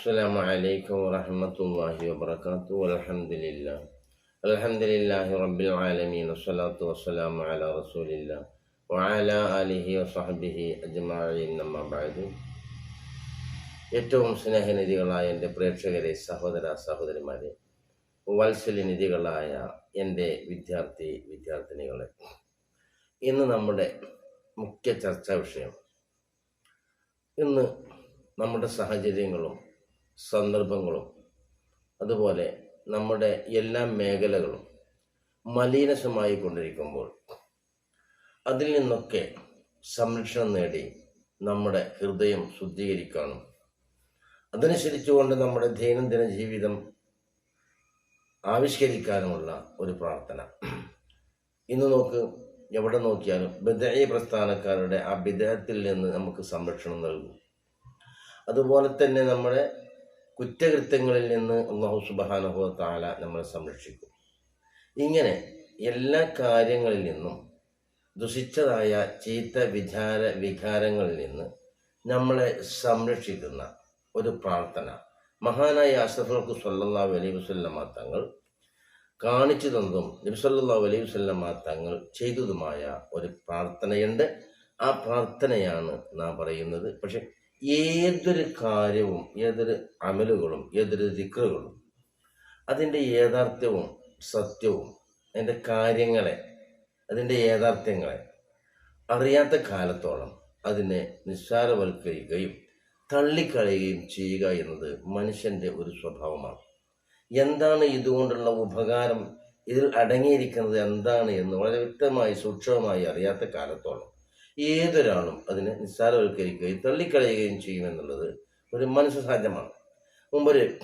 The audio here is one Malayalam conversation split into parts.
السلام عليكم ورحمة الله وبركاته والحمد لله الحمد لله رب العالمين والصلاة والسلام على رسول الله وعلى آله وصحبه أجمعين أما بعد ഏറ്റവും സ്നേഹനിധികളായ എൻ്റെ പ്രേക്ഷകരെ സഹോദര സഹോദരിമാരെ വത്സലനിധികളായ എൻ്റെ വിദ്യാർത്ഥി വിദ്യാർത്ഥിനികളെ ഇന്ന് നമ്മുടെ മുഖ്യ ചർച്ചാ വിഷയം ഇന്ന് നമ്മുടെ സാഹചര്യങ്ങളും സന്ദർഭങ്ങളും അതുപോലെ നമ്മുടെ എല്ലാ മേഖലകളും മലീനസമായി കൊണ്ടിരിക്കുമ്പോൾ അതിൽ നിന്നൊക്കെ സംരക്ഷണം നേടി നമ്മുടെ ഹൃദയം ശുദ്ധീകരിക്കാനും അതനുസരിച്ചുകൊണ്ട് നമ്മുടെ ദൈനംദിന ജീവിതം ആവിഷ്കരിക്കാനുമുള്ള ഒരു പ്രാർത്ഥന. ഇന്ന് നോക്ക് എവിടെ നോക്കിയാലും ബദഈ പ്രസ്ഥാനക്കാരുടെ ആ ബിദഅത്തിൽ നിന്ന് നമുക്ക് സംരക്ഷണം നൽകും. അതുപോലെ തന്നെ നമ്മുടെ കുറ്റകൃത്യങ്ങളിൽ നിന്ന് അള്ളാഹു സുബാനുഭവ താല നമ്മളെ സംരക്ഷിക്കും. ഇങ്ങനെ എല്ലാ കാര്യങ്ങളിൽ നിന്നും ദുഷിച്ചതായ ചീത്ത വിചാര വികാരങ്ങളിൽ നിന്ന് നമ്മളെ സംരക്ഷിക്കുന്ന ഒരു പ്രാർത്ഥന. മഹാനായ അസഫർക്ക് സല്ലല്ലാഹു അലൈഹി വസല്ലമ തങ്ങൾ കാണിച്ചു തന്നതും നബിസല്ലാഹു അലൈഹി വസല്ലമ തങ്ങൾ ചെയ്തതുമായ ഒരു പ്രാർത്ഥനയുണ്ട്. ആ പ്രാർത്ഥനയാണ് നാം പറയുന്നത്. പക്ഷെ ഏതൊരു കാര്യവും ഏതൊരു അമലുകളും ഏതൊരു ദിക്റുകളും അതിന്റെ യാഥാർത്ഥ്യവും സത്യവും അതിന്റെ കാര്യങ്ങളെ അതിന്റെ യാഥാർത്ഥ്യങ്ങളെ അറിയാത്ത കാലത്തോളം അതിനെ നിസ്സാരവൽക്കരിക്കുകയും തള്ളിക്കളയുകയും ചെയ്യുക എന്നത് മനുഷ്യന്റെ ഒരു സ്വഭാവമാണ്. എന്താണ് ഇതുകൊണ്ടുള്ള ഉപകാരം? ഇതിൽ അടങ്ങിയിരിക്കുന്നത് എന്താണ് എന്ന് വളരെ വ്യക്തമായി സൂക്ഷ്മമായി അറിയാത്ത കാലത്തോളം. ഏതൊരാളും അതിനെ നിസ്സാരവൽക്കരിക്കുകയും തള്ളിക്കളയുകയും ചെയ്യുമെന്നുള്ളത് ഒരു മനുഷ്യ സഹജമാണ് മുമ്പൊരു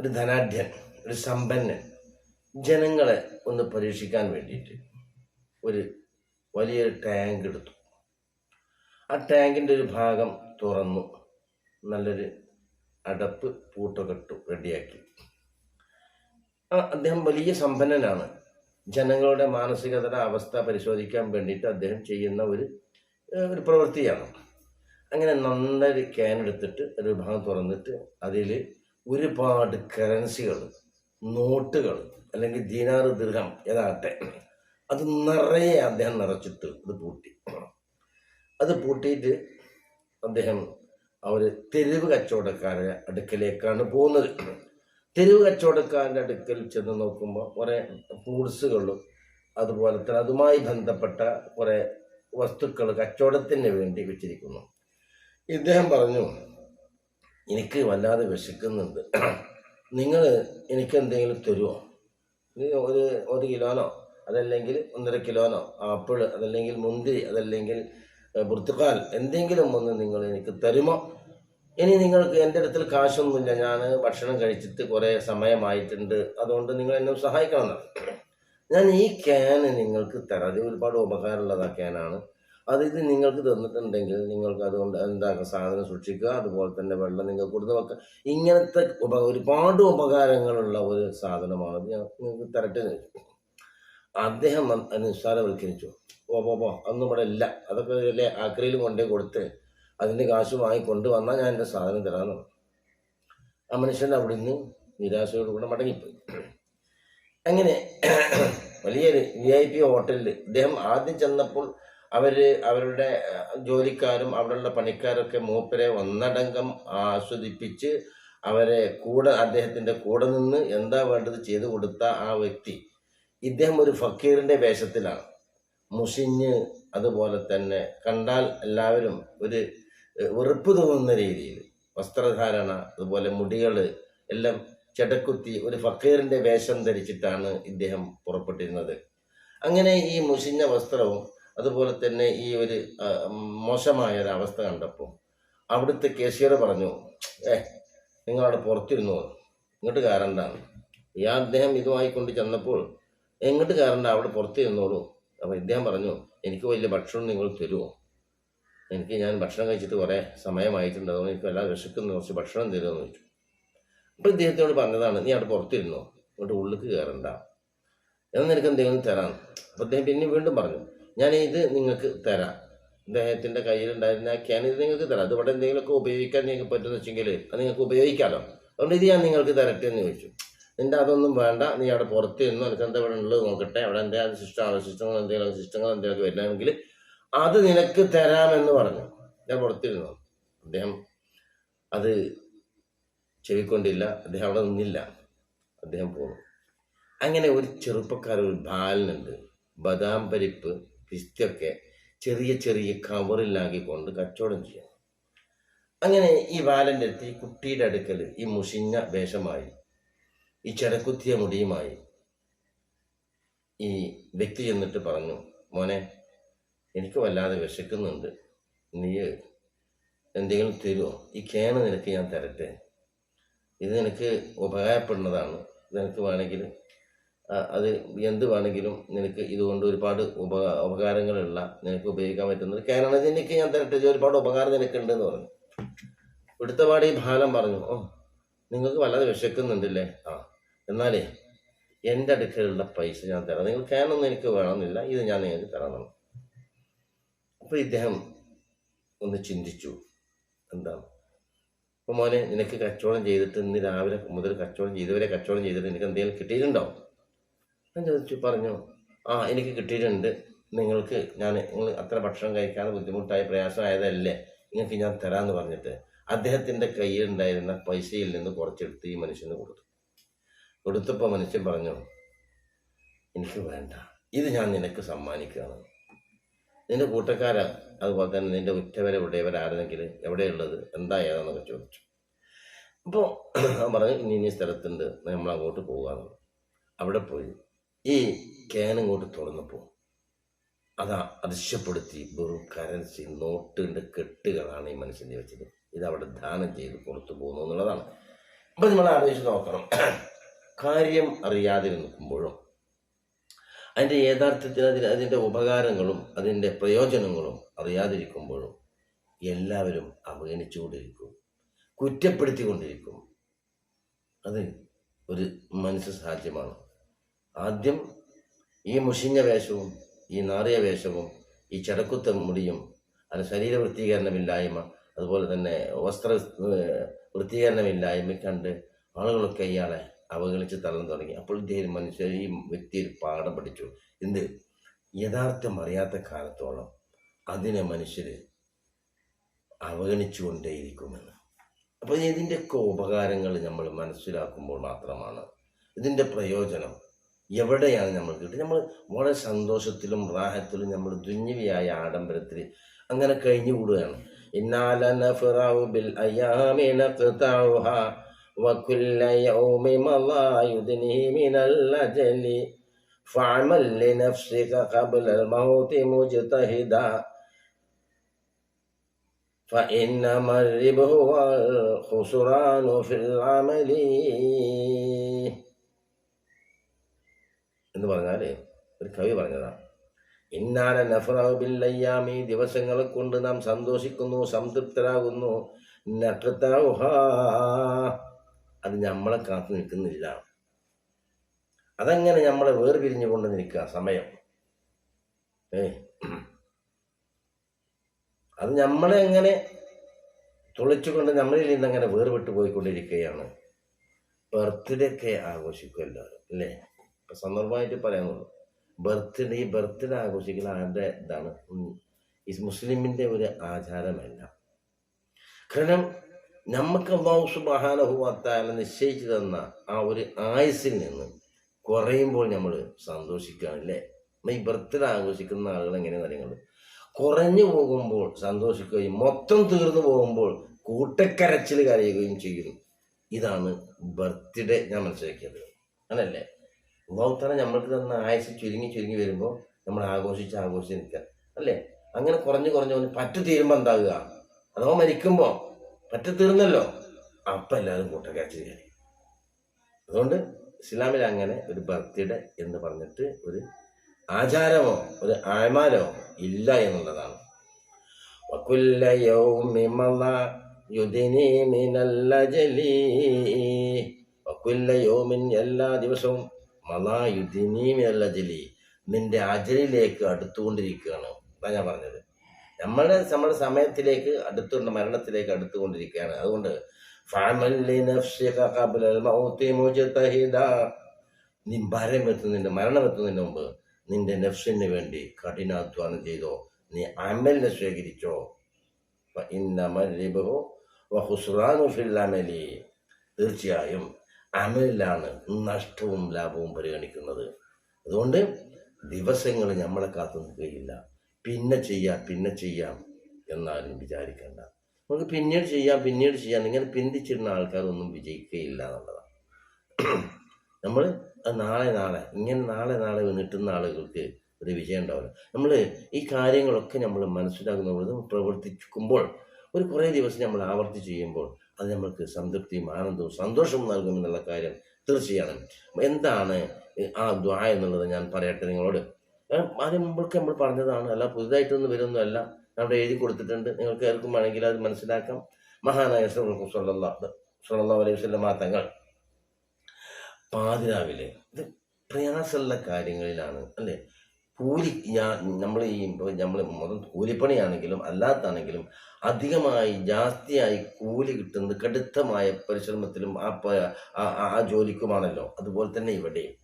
ഒരു ധനാഢ്യൻ ഒരു സമ്പന്നൻ ജനങ്ങളെ ഒന്ന് പരീക്ഷിക്കാൻ വേണ്ടിയിട്ട് ഒരു വലിയൊരു ടാങ്ക് എടുത്തു. ആ ടാങ്കിന്റെ ഒരു ഭാഗം തുറന്നു നല്ലൊരു അടപ്പ് പൂട്ടൊക്കെ ഇട്ടു റെഡിയാക്കി. ആ അദ്ദേഹം വലിയ സമ്പന്നനാണ്. ജനങ്ങളുടെ മാനസികതയുടെ അവസ്ഥ പരിശോധിക്കാൻ വേണ്ടിയിട്ട് അദ്ദേഹം ചെയ്യുന്ന ഒരു ഒരു പ്രവൃത്തിയാണ്. അങ്ങനെ നന്നൊരു ക്യാൻ എടുത്തിട്ട് ഒരു വിഭാഗം തുറന്നിട്ട് അതിൽ ഒരുപാട് കറൻസികൾ നോട്ടുകൾ അല്ലെങ്കിൽ ദീനാറ് ദീർഘം ഏതാകട്ടെ അത് നിറയെ അദ്ദേഹം നിറച്ചിട്ട് അത് പൂട്ടി. അത് പൂട്ടിയിട്ട് അദ്ദേഹം അവർ തെരുവ് കച്ചവടക്കാരുടെ അടുക്കലേക്കാണ് പോകുന്നത്. തെരുവ് കച്ചവടക്കാരന്റെ അടുക്കൽ ചെന്ന് നോക്കുമ്പോൾ കുറേ ഫ്രൂട്ട്സുകളും അതുപോലെ തന്നെ അതുമായി ബന്ധപ്പെട്ട കുറേ വസ്തുക്കൾ കച്ചവടത്തിന് വേണ്ടി വെച്ചിരിക്കുന്നു. ഇദ്ദേഹം പറഞ്ഞു എനിക്ക് വല്ലാതെ വിശക്കുന്നുണ്ട്. നിങ്ങൾ എനിക്ക് എന്തെങ്കിലും തരുമോ ഒരു ഒരു കിലോനോ അതല്ലെങ്കിൽ ഒന്നര കിലോനോ ആപ്പിൾ അതല്ലെങ്കിൽ മുന്തിരി അതല്ലെങ്കിൽ ഏഹ്, പുർത്തുക്കാൽ എന്തെങ്കിലും ഒന്ന് നിങ്ങൾ എനിക്ക് തരുമോ? ഇനി നിങ്ങൾക്ക് എന്റെ അടുത്തിൽ കാശൊന്നുമില്ല. ഞാൻ ഭക്ഷണം കഴിച്ചിട്ട് കുറേ സമയമായിട്ടുണ്ട്. അതുകൊണ്ട് നിങ്ങൾ എന്നെ സഹായിക്കണം. ഞാൻ ഈ ക്യാന് നിങ്ങൾക്ക് തരാം. അത് ഒരുപാട് ഉപകാരമുള്ളത് ക്യാനാണ് അത് ഇത് നിങ്ങൾക്ക് തന്നിട്ടുണ്ടെങ്കിൽ നിങ്ങൾക്ക് അതുകൊണ്ട് എന്താക്കുക സാധനം സൂക്ഷിക്കുക. അതുപോലെ തന്നെ വെള്ളം നിങ്ങൾക്ക് കൊടുത്ത് വെക്കുക. ഇങ്ങനത്തെ ഉപ ഒരുപാട് ഉപകാരങ്ങളുള്ള ഒരു സാധനമാണ് ഞാൻ നിങ്ങൾക്ക് തരട്ടെ അദ്ദേഹം നിസ്സാരവൽക്കരിച്ചു. ഓ പോ അതൊന്നും ഇവിടെ ഇല്ല. അതൊക്കെ അല്ലേ ആക്രിയിൽ കൊണ്ടേ കൊടുത്ത് അതിന്റെ കാശ് വാങ്ങി കൊണ്ടുവന്നാൽ ഞാൻ എന്റെ സാധനം തരാമെന്ന്. ആ മനുഷ്യൻ അവിടെ നിന്ന് നിരാശയോടുകൂടെ മടങ്ങിപ്പോയി അങ്ങനെ വലിയൊരു വി ഐ പി ഹോട്ടലിൽ ഇദ്ദേഹം ആദ്യം ചെന്നപ്പോൾ അവർ അവരുടെ ജോലിക്കാരും അവിടെയുള്ള പണിക്കാരൊക്കെ മൂപ്പരെ ഒന്നടങ്കം ആസ്വദിപ്പിച്ച് അവരെ കൂടെ അദ്ദേഹത്തിന്റെ കൂടെ നിന്ന് എന്താ വേണ്ടത് ചെയ്തു കൊടുത്ത ആ വ്യക്തി ഇദ്ദേഹം ഒരു ഫക്കീറിന്റെ വേഷത്തിലാണ് മുഷിഞ്ഞ് അതുപോലെ തന്നെ കണ്ടാൽ എല്ലാവരും ഒരു വെറുപ്പ് തോന്നുന്ന രീതിയിൽ. വസ്ത്രധാരണ അതുപോലെ മുടികൾ എല്ലാം ചെടക്കുത്തി ഒരു ഫക്കീറിന്റെ വേഷം ധരിച്ചിട്ടാണ് ഇദ്ദേഹം പുറപ്പെട്ടിരുന്നത്. അങ്ങനെ ഈ മുഷിഞ്ഞ വസ്ത്രവും അതുപോലെ തന്നെ ഈ ഒരു മോശമായ ഒരു അവസ്ഥ കണ്ടപ്പോൾ അവിടുത്തെ കേസിയർ പറഞ്ഞു ഏ നിങ്ങളവിടെ പുറത്തിരുന്നു? ഇങ്ങോട്ട് കയറണ്ടാണ് ഈ അദ്ദേഹം ഇതുമായി കൊണ്ട് ചെന്നപ്പോൾ എങ്ങോട്ട് കയറണ്ട അവിടെ പുറത്തിരുന്നോളൂ. അപ്പോൾ ഇദ്ദേഹം പറഞ്ഞു എനിക്ക് വലിയ ഭക്ഷണം നിങ്ങൾ തരുമോ? എനിക്ക് ഞാൻ ഭക്ഷണം കഴിച്ചിട്ട് കുറേ സമയമായിട്ടുണ്ട്. അതുകൊണ്ട് എനിക്ക് വല്ലാതെ വിശക്കുന്ന. കുറച്ച് ഭക്ഷണം തരുമെന്ന് ചോദിച്ചു. അപ്പോൾ ഇദ്ദേഹത്തോട് പറഞ്ഞതാണ് നീ അവിടെ പുറത്തിരുന്നോ? ഇങ്ങോട്ട് ഉള്ളിക്ക് കയറണ്ട എന്നാൽ നിനക്ക് എന്തെങ്കിലും തരാം. അപ്പോൾ അദ്ദേഹം പിന്നെ വീണ്ടും പറഞ്ഞു ഞാൻ ഇത് നിങ്ങൾക്ക് തരാം. അദ്ദേഹത്തിന്റെ കയ്യിലുണ്ടായിരുന്ന ക്യാൻ ഇത് നിങ്ങൾക്ക് തരാം. അത് ഇവിടെ എന്തെങ്കിലുമൊക്കെ ഉപയോഗിക്കാൻ നിങ്ങൾക്ക് പറ്റുന്ന വെച്ചെങ്കിൽ അത് നിങ്ങൾക്ക് ഉപയോഗിക്കാമല്ലോ അതുകൊണ്ട് ഇത് ഞാൻ നിങ്ങൾക്ക് തരട്ടെ എന്ന് ചോദിച്ചു. നിന്റെ അതൊന്നും വേണ്ട. നീ അവിടെ പുറത്ത് ഇരുന്നു എനിക്ക് എന്താ ഇവിടെ ഉള്ളത് നോക്കട്ടെ. അവിടെ എന്റെ സിസ്റ്റം? അവശിഷ്ടങ്ങൾ എന്തെങ്കിലും സിസ്റ്റങ്ങൾ എന്തെങ്കിലും വരണമെങ്കിൽ അത് നിനക്ക് തരാമെന്ന് പറഞ്ഞു. ഞാൻ പുറത്തിരുന്നു. അദ്ദേഹം അത് ചെവിക്കൊണ്ടില്ല. അദ്ദേഹം അവിടെ നിന്നില്ല. അദ്ദേഹം പോന്നു. അങ്ങനെ ഒരു ചെറുപ്പക്കാരൻ ഒരു ബാലനുണ്ട്. ബദാം പരിപ്പ് പിസ്തൊക്കെ ചെറിയ ചെറിയ കവറിലാക്കിക്കൊണ്ട് കച്ചവടം ചെയ്യാം. അങ്ങനെ ഈ ബാലന്റെ അടുത്ത് ഈ കുട്ടിയുടെ അടുക്കൽ ഈ മുഷിഞ്ഞ വേഷമായി ഈ ചെടക്കുത്തിയ മുടിയുമായി ഈ വ്യക്തി ചെന്നിട്ട് പറഞ്ഞു മോനെ എനിക്ക് വല്ലാതെ വിശക്കുന്നുണ്ട്. നീ എന്തെങ്കിലും തരുമോ ഈ ക്യാന നിനക്ക് ഞാൻ തരട്ടെ. ഇത് നിനക്ക് ഉപകാരപ്പെടുന്നതാണ്. നിനക്ക് വേണമെങ്കിൽ അത് എന്ത് വേണമെങ്കിലും നിനക്ക് ഇതുകൊണ്ട് ഒരുപാട് ഉപ ഉപകാരങ്ങളുള്ള നിനക്ക് ഉപയോഗിക്കാൻ പറ്റുന്നത് ക്യാനാണ് നിനക്ക് ഞാൻ തരട്ടെ. ഒരുപാട് ഉപകാരം നിനക്കുണ്ടെന്ന് പറഞ്ഞു. ഇവിടുത്തെ പാടി ബാലം പറഞ്ഞു ഓ നിങ്ങൾക്ക് വല്ലാതെ വിശക്കുന്നുണ്ടല്ലേ? ആ എന്നാലേ എന്റെ അടുക്കലുള്ള പൈസ ഞാൻ തരാം. നിങ്ങൾ കേനൊന്നും എനിക്ക് വേണമെന്നില്ല. ഇത് ഞാൻ നിങ്ങൾക്ക് തരണം അപ്പോൾ ഇദ്ദേഹം ഒന്ന് ചിന്തിച്ചു. എന്താ? അപ്പോൾ മോനെ നിനക്ക് കച്ചവടം ചെയ്തിട്ട് ഇന്ന് രാവിലെ മുതൽ കച്ചവടം ചെയ്തവരെ കച്ചവടം ചെയ്തിട്ട് നിനക്ക് എന്തെങ്കിലും കിട്ടിയിട്ടുണ്ടോ? ഞാൻ ചോദിച്ചു പറഞ്ഞു. ആ എനിക്ക് കിട്ടിയിട്ടുണ്ട്. നിങ്ങൾക്ക് ഞാൻ നിങ്ങൾ അത്ര ഭക്ഷണം കഴിക്കാതെ ബുദ്ധിമുട്ടായ പ്രയാസമായതല്ലേ? നിങ്ങൾക്ക് ഞാൻ തരാമെന്ന് പറഞ്ഞിട്ട്. അദ്ദേഹത്തിന്റെ കയ്യിലുണ്ടായിരുന്ന പൈസയിൽ നിന്ന് കുറച്ചെടുത്ത് ഈ മനുഷ്യന് കൊടുത്തു. കൊടുത്തപ്പോൾ മനുഷ്യൻ പറഞ്ഞു എനിക്ക് വേണ്ട. ഇത് ഞാൻ നിനക്ക് സമ്മാനിക്കുകയാണ്. നിന്റെ കൂട്ടക്കാരാ. അതുപോലെ തന്നെ നിന്റെ ഉറ്റവരെ ഉടയവരാരെങ്കിലും എവിടെയുള്ളത്? എന്താ ഏതാന്നൊക്കെ ചോദിച്ചു അപ്പോൾ പറഞ്ഞു ഇനി ഇനി സ്ഥലത്തുണ്ട്. നമ്മൾ അങ്ങോട്ട് പോകാന്ന് അവിടെ പോയി. ഈ ക്യാൻ ഇങ്ങോട്ട് തുറന്നപ്പോൾ അതാ അദൃശ്യപ്പെടുത്തി വെറും കരൻസി നോട്ടിന്റെ കെട്ടുകളാണ് ഈ മനുഷ്യന്റെ വെച്ചത്. ഇത് അവിടെ ദാനം ചെയ്ത് പുറത്തു പോകുന്നു എന്നുള്ളതാണ്. അപ്പം നമ്മൾ ആലോചിച്ച് നോക്കണം. കാര്യം അറിയാതെ നിൽക്കുമ്പോഴും അതിന്റെ യഥാർത്ഥത്തിൽ അതിന് അതിന്റെ ഉപകാരങ്ങളും അതിന്റെ പ്രയോജനങ്ങളും അറിയാതിരിക്കുമ്പോഴും എല്ലാവരും അവഗണിച്ചുകൊണ്ടിരിക്കും. കുറ്റപ്പെടുത്തിക്കൊണ്ടിരിക്കും. അത് ഒരു മനുഷ്യ സാധ്യമാണ്. ആദ്യം ഈ മുഷിഞ്ഞ വേഷവും ഈ നാറിയ വേഷവും ഈ ചടക്കുത്ത മുടിയും അത് ശരീര വൃത്തീകരണമില്ലായ്മ അതുപോലെ തന്നെ വസ്ത്ര വൃത്തീകരണമില്ലായ്മ കണ്ട് ആളുകളൊക്കെ ഇയാളെ അവഗണിച്ച് തള്ളാൻ തുടങ്ങി. അപ്പോൾ ഇദ്ദേഹം മനുഷ്യർ ഈ വ്യക്തി ഒരു പാഠം പഠിച്ചു. എന്ത്? യഥാർത്ഥം അറിയാത്ത കാലത്തോളം അതിനെ മനുഷ്യർ അവഗണിച്ചുകൊണ്ടേയിരിക്കുമെന്ന്. അപ്പോൾ ഇതിന്റെയൊക്കെ ഉപകാരങ്ങൾ നമ്മൾ മനസ്സിലാക്കുമ്പോൾ മാത്രമാണ്. ഇതിന്റെ പ്രയോജനം എവിടെയാണ് നമ്മൾ കിട്ടുക? നമ്മൾ വളരെ സന്തോഷത്തിലും റാഹത്തിലും നമ്മൾ ദുന്യവിയായ ആഡംബരത്തിൽ അങ്ങനെ കഴിഞ്ഞു കൂടുകയാണ് ബിൽ അയ്യാമി നഖ്തഉഹ വകുല്ല യൗമി മളാ യുദ്നി മിനൽ അജലി ഫഅമൽ ലിനഫ്സിക ഖബ്ല അൽ മൗതി മുജ്തഹിദാ فإنما الربح والخسران في العمل എന്ന് പറഞ്ഞാൽ ഒരു കവി പറഞ്ഞതാണ് ഇന്നാല നഫ്രാബില്ലയ്യാമി ദിവസങ്ങളെ കൊണ്ട് നാം സന്തോഷിക്കുന്നു സംതൃപ്തരാകുന്നു നഖ്തൗഹ. അത് നമ്മളെ കാത്തു നിൽക്കുന്നില്ല. അതങ്ങനെ നമ്മളെ വേർപിരിഞ്ഞു കൊണ്ട് നിൽക്കുക സമയം. ഏ അത് നമ്മളെ അങ്ങനെ തുളച്ചുകൊണ്ട് നമ്മളിൽ നിന്ന് അങ്ങനെ വേർപെട്ട് പോയിക്കൊണ്ടിരിക്കുകയാണ്. ബർത്ത്ഡേ ഒക്കെ ആഘോഷിക്കും എല്ലാവരും അല്ലേ? ഇപ്പൊ സന്ദർഭമായിട്ട് പറയാനുള്ളൂ ബർത്ത്ഡേ ഈ ബർത്ത്ഡേ ആഘോഷിക്കുന്ന ആരുടെ ഇതാണ്? ഈ മുസ്ലിമിന്റെ ഒരു ആചാരമല്ല. കാരണം നമുക്ക് അള്ളാഹു സുബാനഹുവാത്താല നിശ്ചയിച്ചു തന്ന ആ ഒരു ആയുസിൽ നിന്ന് കുറയുമ്പോൾ നമ്മൾ സന്തോഷിക്കുകയാണ് അല്ലേ ഈ ബർത്ത്ഡേ ആഘോഷിക്കുന്ന ആളുകൾ എങ്ങനെയാണ് കാര്യങ്ങൾ കുറഞ്ഞു പോകുമ്പോൾ സന്തോഷിക്കുകയും മൊത്തം തീർന്നു പോകുമ്പോൾ കൂട്ടക്കരച്ചിൽ കരയുകയും ചെയ്യുന്നു. ഇതാണ് ബർത്ത്ഡേ ഞാൻ മനസ്സിലാക്കിയത്. അങ്ങനല്ലേ ഉപഭോക്താവ് നമ്മൾക്ക് തന്ന ആയുസ് ചുരുങ്ങി ചുരുങ്ങി വരുമ്പോൾ നമ്മൾ ആഘോഷിച്ച് ആഘോഷിച്ച് നിൽക്കുക. അല്ലേ? അങ്ങനെ കുറഞ്ഞു കുറഞ്ഞു കുറഞ്ഞ് പറ്റു തീരുമ്പോൾ എന്താകുക അഥവാ മരിക്കുമ്പോൾ പറ്റത്തീർന്നല്ലോ അപ്പം എല്ലാവരും കൂട്ടക്കാച്ച് കയറി അതുകൊണ്ട് ഇസ്ലാമിൽ അങ്ങനെ ഒരു ബർത്ത്ഡേ എന്ന് പറഞ്ഞിട്ട് ഒരു ആചാരമോ ഒരു ആയമാനമോ ഇല്ല എന്നുള്ളതാണ്. എല്ലാ ദിവസവും മലായുദ്ദിനീമിനല്ല ജലി നിന്റെ അജലിലേക്ക് അടുത്തുകൊണ്ടിരിക്കുകയാണ്. അതാ ഞാൻ പറഞ്ഞത്. നമ്മുടെ നമ്മുടെ സമയത്തിലേക്ക് അടുത്തുകൊണ്ട് മരണത്തിലേക്ക് അടുത്തുകൊണ്ടിരിക്കുകയാണ്. അതുകൊണ്ട്. നീ മരണം എത്തുന്നതിന്റെ മരണം എത്തുന്നതിന് മുമ്പ് നിന്റെ നഫ്സിന് വേണ്ടി കഠിനാധ്വാനം ചെയ്തോ? നീ അമലിനെ സ്വീകരിച്ചോ. തീർച്ചയായും അമലിലാണ് നഷ്ടവും ലാഭവും പരിഗണിക്കുന്നത്. അതുകൊണ്ട് ദിവസങ്ങൾ നമ്മളെ കാത്തു നിൽക്കുകയില്ല. പിന്നെ ചെയ്യാം പിന്നെ ചെയ്യാം എന്നാലും വിചാരിക്കേണ്ട. നമുക്ക് പിന്നീട് ചെയ്യാം പിന്നീട് ചെയ്യാം. ഇങ്ങനെ പിന്തിച്ചിരുന്ന ആൾക്കാരൊന്നും വിജയിക്കുകയില്ല എന്നുള്ളതാണ്. നമ്മൾ നാളെ നാളെ ഇങ്ങനെ നാളെ നാളെ നീട്ടുന്ന ആളുകൾക്ക് ഒരു വിജയം ഉണ്ടാവില്ല. നമ്മൾ ഈ കാര്യങ്ങളൊക്കെ നമ്മൾ മനസ്സിലാക്കുന്ന പ്രവർത്തിക്കുമ്പോൾ ഒരു കുറേ ദിവസം നമ്മൾ ആവർത്തി ചെയ്യുമ്പോൾ അത് നമ്മൾക്ക് സംതൃപ്തിയും ആനന്ദവും സന്തോഷവും നൽകുമെന്നുള്ള കാര്യം തീർച്ചയാണ് എന്താണ് ആ ദ്വാ എന്നുള്ളത് ഞാൻ പറയട്ടെ നിങ്ങളോട്? അതിന് മുമ്പൊക്കെ നമ്മൾ പറഞ്ഞതാണ് അല്ല പുതുതായിട്ടൊന്നും വരുന്നതല്ല. അവിടെ എഴുതി കൊടുത്തിട്ടുണ്ട്. നിങ്ങൾക്ക് ആർക്കും വേണമെങ്കിൽ അത് മനസ്സിലാക്കാം. മഹാനായ സല്ലാ അലൈഹി വസല്ലം തങ്ങൾ പാതിരാവിലെ ഇത് പ്രയാസമുള്ള കാര്യങ്ങളിലാണ് അല്ലേ? കൂലി ഞാൻ നമ്മൾ ഈ നമ്മൾ മൊത്തം കൂലിപ്പണിയാണെങ്കിലും അല്ലാത്താണെങ്കിലും അധികമായി ജാസ്തിയായി കൂലി കിട്ടുന്നത് കടുത്തമായ പരിശ്രമത്തിലും ആ- ആ ജോലിക്കുമാണല്ലോ. അതുപോലെ തന്നെ ഇവിടെയും.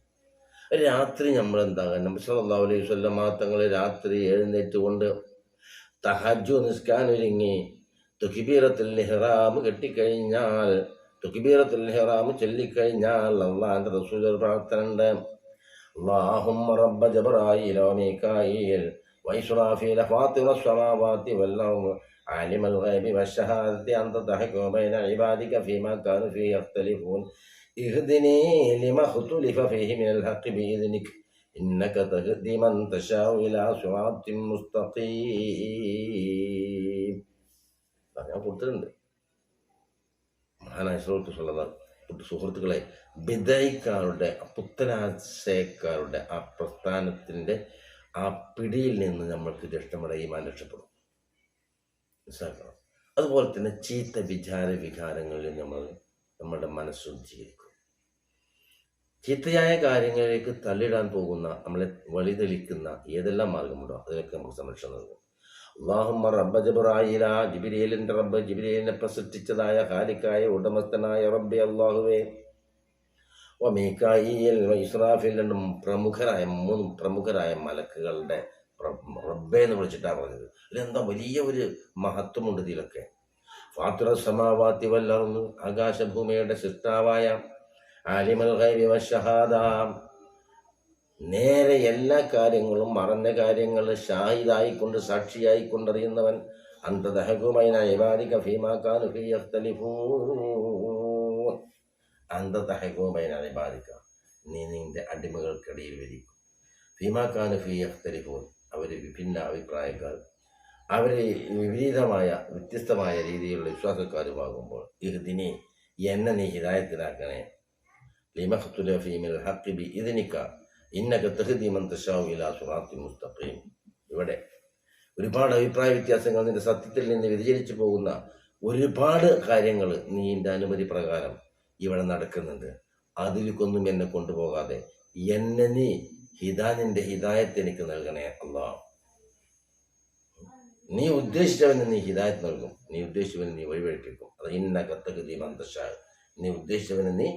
രാത്രി നമ്മൾ എന്താകാൻ നമ്മൾ സല്ലല്ലാഹു അലൈഹി വസല്ലം തങ്ങൾ രാത്രി എഴുന്നേറ്റ് കൊണ്ട് തഹജു നിസ്കാൻ ഒരുങ്ങി തുക്കിബീറത്തിൽ ഹിറാം കെട്ടിക്കഴിഞ്ഞാൽ തുക്കിബീറത്തിൽ ഹിറാം ചൊല്ലിക്കഴിഞ്ഞാൽ അള്ളാന്റെ റസൂൽ ഒരു പ്രാർത്ഥന ഉണ്ട് اللهم رب جبرائيل وميكائيل وإسرافيل فاطر السماوات والأرض عالم الغيب والشهادة أنت تحكم بين عبادك فيما كانوا فيه يختلفون اهدني لما اختلف فيه من الحق بإذنك إنك تهدي من تشاء إلى صراط مستقيم ഞാൻ കൊടുത്തിട്ടുണ്ട് മഹാനായ സുഹൃത്തുക്കളെ സുഹൃത്തുക്കളെ ബിദൈക്കാരുടെ പുത്തനാശയക്കാരുടെ ആ പ്രസ്ഥാനത്തിൻ്റെ ആ പിടിയിൽ നിന്ന് നമ്മൾക്ക് രക്ഷപ്പെടാൻ ഈമാൻ രക്ഷപ്പെടും മനസ്സിലാക്കണം അതുപോലെ തന്നെ ചീത്ത വിചാര വികാരങ്ങളിൽ നമ്മൾ നമ്മുടെ മനസ്സ് ശുദ്ധീകരിക്കും ചീത്തയായ കാര്യങ്ങളിലേക്ക് തള്ളിടാൻ പോകുന്ന നമ്മളെ വഴിതെളിക്കുന്ന ഏതെല്ലാം മാർഗമുണ്ടോ അതിലൊക്കെ നമുക്ക് സംരക്ഷണം നൽകും. അള്ളാഹുമ്മ റബ്ബ ജബ്രായില ജിബിരിയലിന്റെ റബ്ബ് ജിബിരിയലിനെ പ്രസൃഷ്ടിച്ചതായ ഹാലിക്കായ ഉടമസ്ഥനായ റബ്ബെ അള്ളാഹുവേ. ഓ മീക്കായിൽ ഇസ്രാഫിൽ രണ്ടും പ്രമുഖരായ മൂന്ന് പ്രമുഖരായ മലക്കുകളുടെ റബ്ബെ എന്ന് വിളിച്ചിട്ടാണ് പറഞ്ഞത്. ഇതിലെന്താ വലിയ ഒരു മഹത്വമുണ്ട് ഇതിലൊക്കെ. ഫാത്തുറ സമാവാത്തി വല്ലർന്ന് ആകാശഭൂമിയുടെ സൃഷ്ടാവായ ആലിമൽ ഗൈബി വശഹാദ നേരെ എല്ലാ കാര്യങ്ങളും മറന്ന കാര്യങ്ങൾ ഷാഹിദായിക്കൊണ്ട് സാക്ഷിയായിക്കൊണ്ടറിയുന്നവൻ അന്തതഹകുമൈന ഇബാദിക നീ നിന്റെ അടിമകൾക്കിടയിൽ വരിക്കും. യഖ്തലിഫൂൻ. അവർ വിഭിന്ന അഭിപ്രായക്കാർ. അവർ വിപരീതമായ വ്യത്യസ്തമായ രീതിയിലുള്ള വിശ്വാസക്കാരുമാകുമ്പോൾ ഇഹ്ദിനി എന്നെ നീ ഹിദായത്തിലാക്കണേ. ലിമഖ്തുല ഫീമിൽ ഹഖ് ബി ഇതിനിക്ക ഇന്നക തഹ്ദി തശാഉ ഇലാ സുറാത്തി മുസ്തഖീം ഇവിടെ ഒരുപാട് അഭിപ്രായ വ്യത്യാസങ്ങൾ നിന്റെ സത്യത്തിൽ നിന്ന് വ്യതിചലിച്ചു പോകുന്ന ഒരുപാട് കാര്യങ്ങൾ നീന്റെ അനുമതി പ്രകാരം ഇവിടെ നടക്കുന്നുണ്ട്. അതിലേക്കൊന്നും എന്നെ കൊണ്ടുപോകാതെ എന്നെ നീ ഹിദാനിന്റെ ഹിദായത്ത് എനിക്ക് നൽകണേ അള്ളാ നീ ഉദ്ദേശിച്ചവന് നീ ഹിദായത്ത് നൽകും. നീ ഉദ്ദേശിച്ചവന് നീ വഴിവഴിപ്പിക്കും അത് ഇന്ന കത്തകൃതി മന്ദശാ. നീ ഉദ്ദേശിച്ചവന് നീ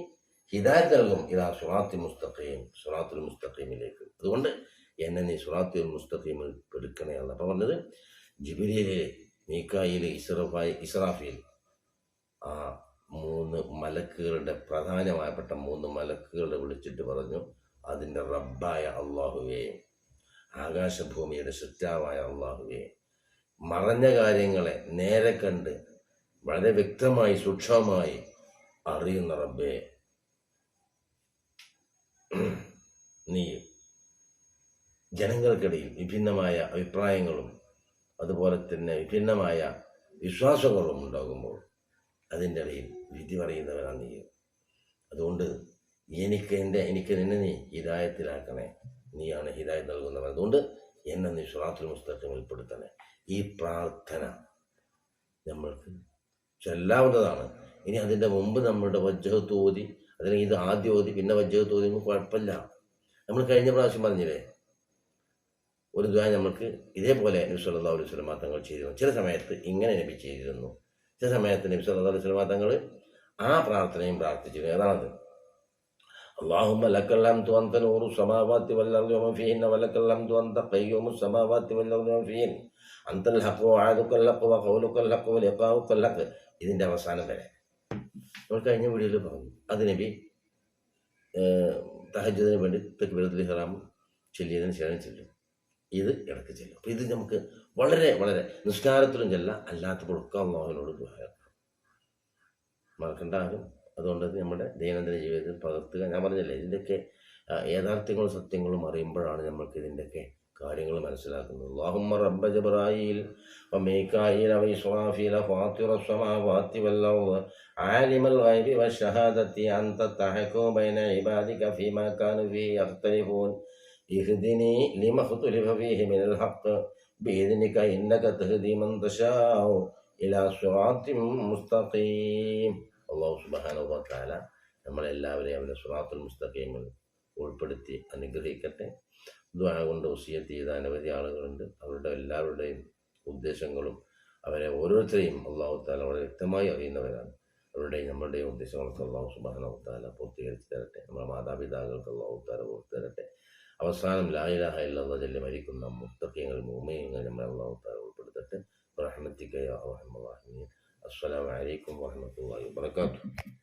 ഹിദായത്ത് നൽകും ഇതാ സുറാത്തി മുസ്തഖീം സുറാത്തുൽ മുസ്തഖീമിലേക്ക്. അതുകൊണ്ട് എന്നെ നീ സുറാത്തുൽ മുസ്തഖീമിൽ പെടുക്കണേ അപ്പം പറഞ്ഞത് ജിബിലിയിലെ മീക്കായിലെ ഇസ്രഫായി ഇസ്രാഫിൽ ആ മൂന്ന് മലക്കുകളുടെ പ്രധാനമായപ്പെട്ട മൂന്ന് മലക്കുകളെ വിളിച്ചിട്ട് പറഞ്ഞു അതിന്റെ റബ്ബായ അള്ളാഹുവേ ആകാശഭൂമിയുടെ സൃഷ്ടാവായ അള്ളാഹുവേ. മറഞ്ഞ കാര്യങ്ങളെ നേരെ കണ്ട് വളരെ വ്യക്തമായി സൂക്ഷ്മമായി അറിയുന്ന റബ്ബേ നീ ജനങ്ങൾക്കിടയിൽ വിഭിന്നമായ അഭിപ്രായങ്ങളും അതുപോലെ തന്നെ വിഭിന്നമായ വിശ്വാസങ്ങളും ഉണ്ടാകുമ്പോൾ അതിന്റെ ഇടയിൽ വിധി പറയുന്നവരാണ് നീ. അതുകൊണ്ട് എനിക്ക് എന്റെ എനിക്ക് നിന്നെ നീ ഹിതായത്തിലാക്കണേ നീയാണ് ഹിതായത് നൽകുന്നവൻ. അതുകൊണ്ട് എന്നെ നീ സുറാത്തുൽ മുസ്തഖിം ഉൾപ്പെടുത്തണേ. ഈ പ്രാർത്ഥന നമ്മൾക്ക് ചൊല്ലാവുന്നതാണ്. ഇനി അതിന്റെ മുമ്പ് നമ്മുടെ വജ്ജഹത്ത് ഓതി അല്ലെങ്കിൽ ഇത് ആദ്യം ഓതി പിന്നെ വജ്ജഹത്ത് ഓതി ഒന്നും കുഴപ്പമില്ല നമ്മൾ കഴിഞ്ഞ പ്രാവശ്യം പറഞ്ഞില്ലേ ഒരു ദ്വാ നമുക്ക് ഇതേപോലെ നബി സല്ലല്ലാഹു അലൈഹി വസല്ലം തങ്ങൾ ചെയ്തിരുന്നു ചില സമയത്ത് ഇങ്ങനെ നബി ചെയ്തിരുന്നു ചില സമയത്ത് നബി സല്ലല്ലാഹു അലൈഹി വസല്ലം തങ്ങൾ ആ പ്രാർത്ഥനയും പ്രാർത്ഥിച്ചിരുന്നു ഏതാണത് اللهم لك الحمد أنت نور السماوات والأرض ومن فيهن ولك الحمد أنت قيوم السماوات والأرض ومن فيهن أنت الحق وعادك الحق وقولك الحق ولقاؤك الحق ഇതിൻ്റെ അവസാനം വരെ നമ്മൾ കഴിഞ്ഞ വീഡിയോയിൽ പറഞ്ഞു. അതിനബി തഹജ്ജുദിന് വേണ്ടി തെക്കുബിരത്തിൽ ഹറാം ചൊല്ലിയതിന് ശേഷം ചെല്ലും. ഇത് ഇടയ്ക്ക് ചെല്ലും. അപ്പോൾ ഇത് നമുക്ക് വളരെ വളരെ നിസ്കാരത്തിലും ചെല്ല അല്ലാത്തപ്പോഴൊക്കെ അള്ളാഹുവിനോട് ദ്വാരക്കണം മറക്കേണ്ട ആരും അതുകൊണ്ട് നമ്മുടെ ദൈനംദിന ജീവിതത്തിൽ പകർത്തുക. ഞാൻ പറഞ്ഞല്ലേ ഇതിന്റെയൊക്കെ യാഥാർത്ഥ്യങ്ങളും സത്യങ്ങളും അറിയുമ്പോഴാണ് നമ്മൾക്ക് ഇതിന്റെയൊക്കെ കാര്യങ്ങൾ മനസ്സിലാക്കുന്നത്. റബ്ബ ജബ്രായിൽ വല്ലൗ عالم الغيب والشهادة أنت تحكم بين عبادك فيما كانوا فيه يختلفون اهدني لما اختلف فيه من الحق بإذنك إنك تهدي من تشاء إلى صراط مستقيم അള്ളാഹു സുബാനു താല നമ്മളെല്ലാവരെയും അവൻ്റെ സുറാത്തുൽ മുസ്തഖീമിൽ ഉൾപ്പെടുത്തി അനുഗ്രഹിക്കട്ടെ ദ്വാ കൊണ്ട് വസിയത്ത് ചെയ്ത അനവധി ആളുകളുണ്ട് അവരുടെ എല്ലാവരുടെയും ഉദ്ദേശങ്ങളും അവരെ ഓരോരുത്തരെയും അള്ളാഹു താല വളരെ വ്യക്തമായി അറിയുന്നവരാണ് അവരുടെയും നമ്മളുടെയും ഉദ്ദേശങ്ങൾക്ക് അള്ളാഹു സുബാനു താല പൂർത്തീകരിച്ച് തരട്ടെ. നമ്മുടെ മാതാപിതാക്കൾക്ക് അള്ളാഹുത്താല പൂർത്തി തരട്ടെ. അവസാനം ലായിലാഹ ഇല്ലാതെ ചൊല്ലി മരിക്കുന്ന മുത്തക്കിയങ്ങൾ മൂമയങ്ങൾ നമ്മളെ അള്ളാഹുത്താല ഉൾപ്പെടുത്തട്ടെ. റഹ്മത്തിക്കയ അസ്സലാമലൈക്കും വറഹ്മത്തുള്ളാഹി വബറകാതുഹു.